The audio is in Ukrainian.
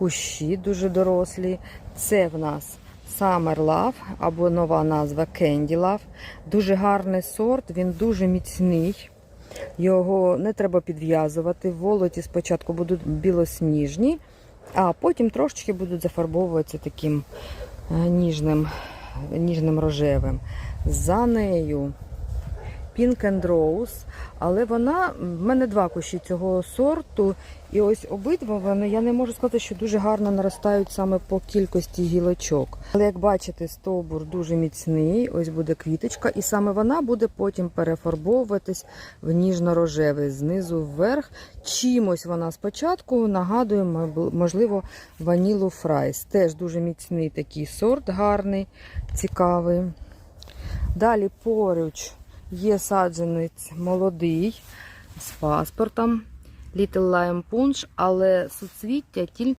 кущі дуже дорослі. Це в нас Summer Love або нова назва Candy Love. Дуже гарний сорт, він дуже міцний. Його не треба підв'язувати. Волоті спочатку будуть білосніжні, а потім трошечки будуть зафарбовуватися таким е, ніжним, ніжним рожевим. За нею Pink and Rose, але вона, в мене два кущі цього сорту, і ось обидва вони, я не можу сказати, що дуже гарно наростають саме по кількості гілочок. Але як бачите, стовбур дуже міцний, ось буде квіточка, і саме вона буде потім перефарбовуватись в ніжно-рожевий знизу вверх. Чимось вона спочатку нагадує, можливо, ванілу фрайс. Теж дуже міцний такий сорт, гарний, цікавий. Далі поруч є саджанець молодий з паспортом Little Lime Punch, але суцвіття тільки